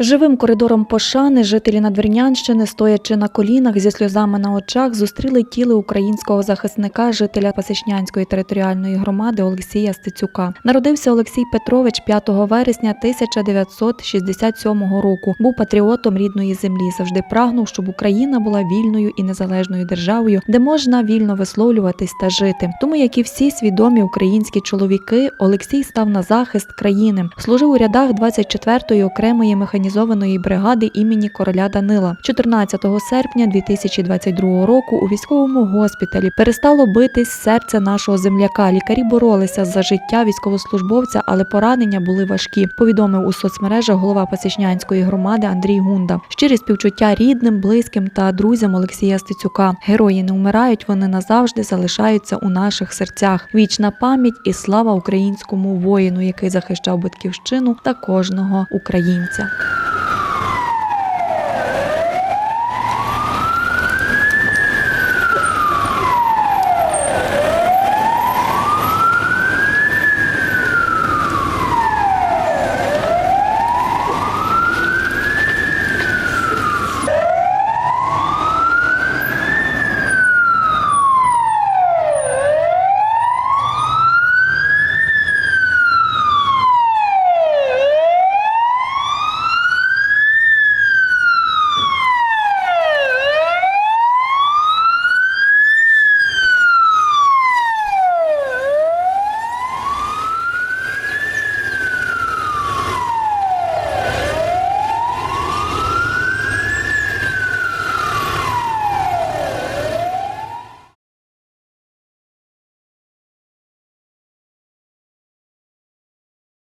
Живим коридором пошани жителі Надвірнянщини, стоячи на колінах зі сльозами на очах, зустріли тіло українського захисника, жителя Пасічнянської територіальної громади Олексія Стецюка. Народився Олексій Петрович 5 вересня 1967 року. Був патріотом рідної землі. Завжди прагнув, щоб Україна була вільною і незалежною державою, де можна вільно висловлюватись та жити. Тому, як і всі свідомі українські чоловіки, Олексій став на захист країни. Служив у рядах 24-ї окремої механізованої бригади імені короля Данила. 14 серпня 2022 року у військовому госпіталі перестало битись серце нашого земляка. Лікарі боролися за життя військовослужбовця, але поранення були важкі. Повідомив у соцмережах голова Пасічнянської громади Андрій Гунда. Щирі співчуття рідним, близьким та друзям Олексія Стецюка. Герої не вмирають, вони назавжди залишаються у наших серцях. Вічна пам'ять і слава українському воїну, який захищав батьківщину та кожного українця.